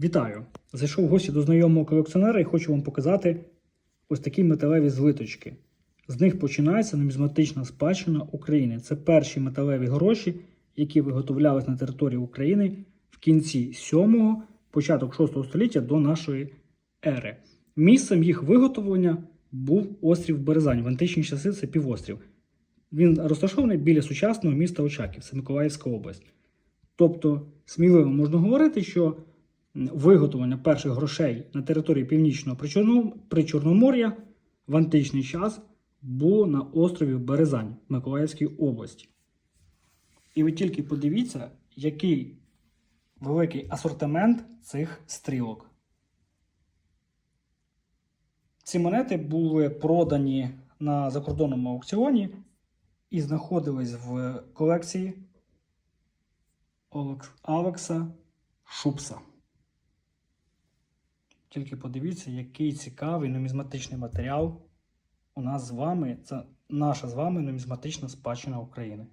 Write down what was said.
Вітаю! Зайшов в гості до знайомого колекціонера і хочу вам показати ось такі металеві злиточки. З них починається нумізматична спадщина України. Це перші металеві гроші, які виготовлялись на території України в кінці 7-го, початок 6 століття до нашої ери. Місцем їх виготовлення був острів Березань. В античні часи це півострів. Він розташований біля сучасного міста Очаків, це Миколаївська область. Тобто, сміливо можна говорити, що виготовлення перших грошей на території північного Причорномор'я в античний час було на острові Березань Миколаївській області. І ви тільки подивіться, який великий асортимент цих стрілок. Ці монети були продані на закордонному аукціоні і знаходились в колекції Олекс- Алекса Шупса. Тільки подивіться, який цікавий нумізматичний матеріал у нас з вами. Це наша з вами нумізматична спадщина України.